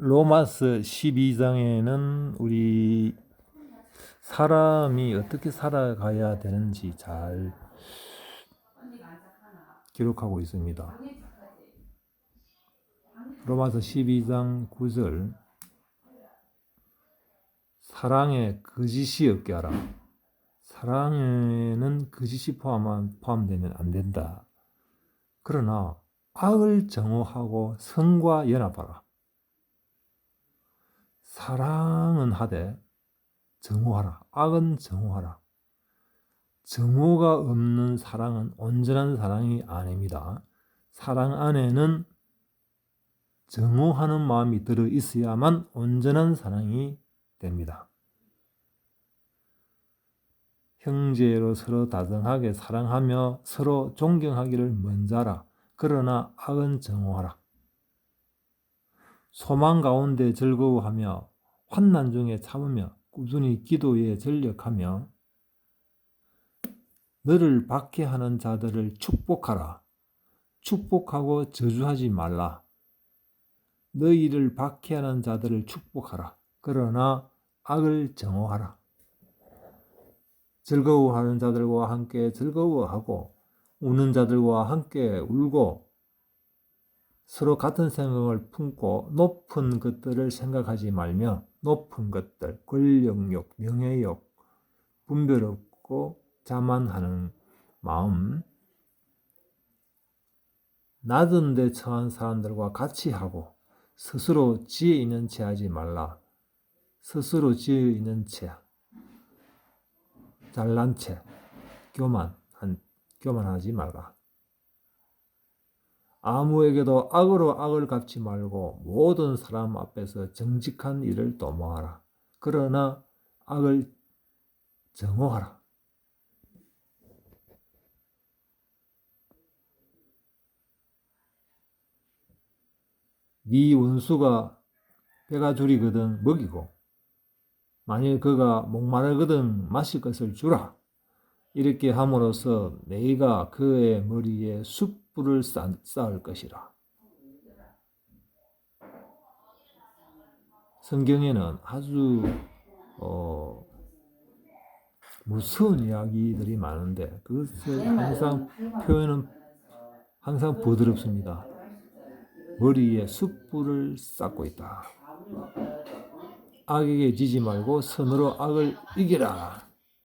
로마스 12장에는 우리 사람이 어떻게 살아가야 되는지 잘 기록하고 있습니다. 로마서 12장 9절 사랑에 거짓이 없게 하라. 사랑에는 거짓이 포함, 포함되면 안 된다. 그러나 악을 정오하고 성과 연합하라. 사랑은 하되 정오하라. 악은 정오하라. 정오가 없는 사랑은 온전한 사랑이 아닙니다. 사랑 안에는 정오하는 마음이 들어 있어야만 온전한 사랑이 됩니다. 형제로 서로 다정하게 사랑하며 서로 존경하기를 먼저 하라. 그러나 악은 정오하라. 소망 가운데 즐거워하며 환난 중에 참으며 꾸준히 기도에 전력하며 너를 박해하는 자들을 축복하라. 축복하고 저주하지 말라. 너희를 박해하는 자들을 축복하라. 그러나 악을 정오하라. 즐거워하는 자들과 함께 즐거워하고 우는 자들과 함께 울고 서로 같은 생각을 품고 높은 것들을 생각하지 말며 높은 것들, 권력욕, 명예욕, 분별 없고 자만하는 마음, 낮은 데 처한 사람들과 같이 하고 스스로 지혜 있는 채 하지 말라. 스스로 지혜 있는 채, 잘난 채, 교만, 교만하지 말라. 아무에게도 악으로 악을 갚지 말고 모든 사람 앞에서 정직한 일을 도모하라. 그러나 악을 정오하라. 네 원수가 배가 줄이거든 먹이고 만일 그가 목마르거든 마실 것을 주라. 이렇게 함으로써 내가 그의 머리에 숯 불을 쌓을 것이라. 성경에는 아주 어, 무서운 이야기들이 많은데 그것을 항상 표현은 항상 부드럽습니다. 머리에 숯불을 쌓고 있다. 악에게 지지 말고 선으로 악을 이기라.